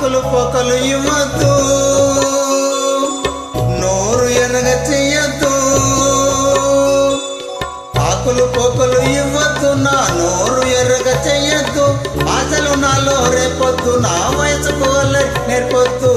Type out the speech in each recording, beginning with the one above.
పొకలు పొకలు ఇవ్వద్దు. నేర్పొద్దు నా వయసు పోలే నేర్పొద్దు.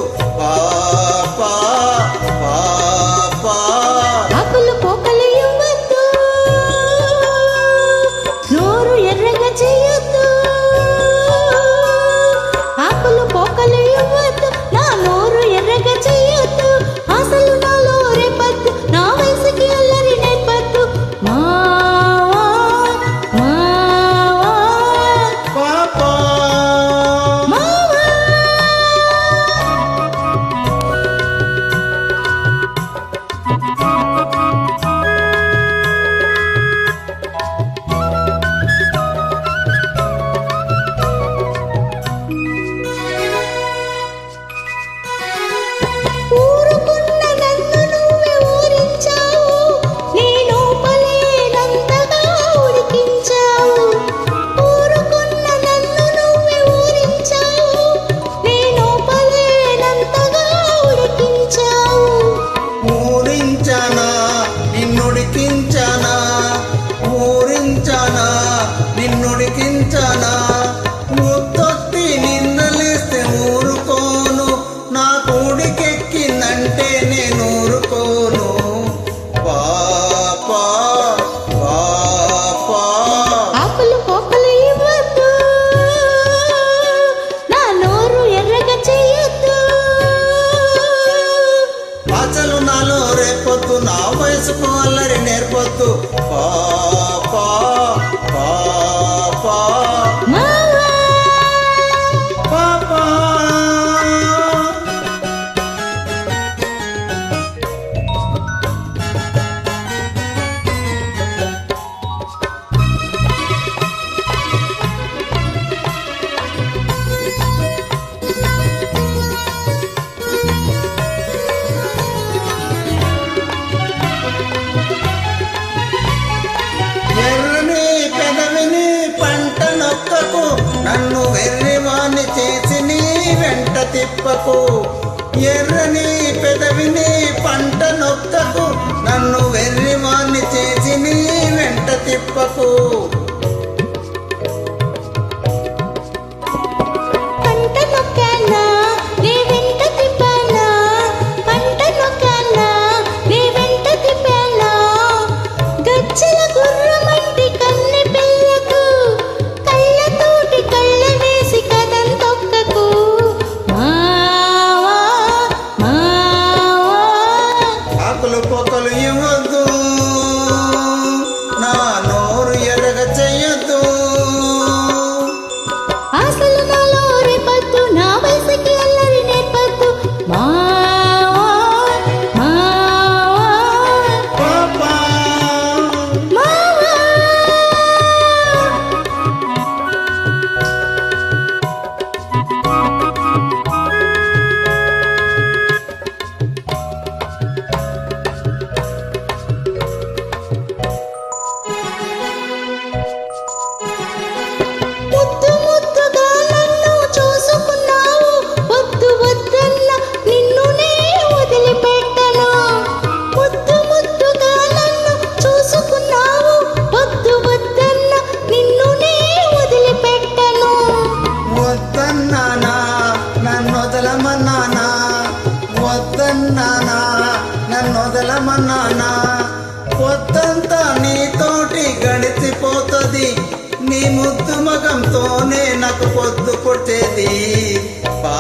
నిన్నుడికించనా ముత్తొత్తి నిన్నలేస్తే ఊరుకోను. నా కోడికెక్కిందంటే నేను ఊరుకోను. పాపా పాపా. ఆకులు పోకలు ఇవ్వద్దు. నా నోరు ఎర్రగ చెయ్యొద్దు ఆచలు నాలో రేపొద్దు. నా వయసుకు అల్లరి నేర్పొద్దు. పా తిప్పకు ఎర్రని పెదవిని పంట నొక్కకు. నన్ను వెర్రిమాన్ని చేసి నీ వెంట తిప్పకు. 我走。నానా పొద్దంతా నీతోటి గడిచిపోతుంది. నీ ముద్దు మగంతోనే నాకు పొద్దు కొట్టేది పా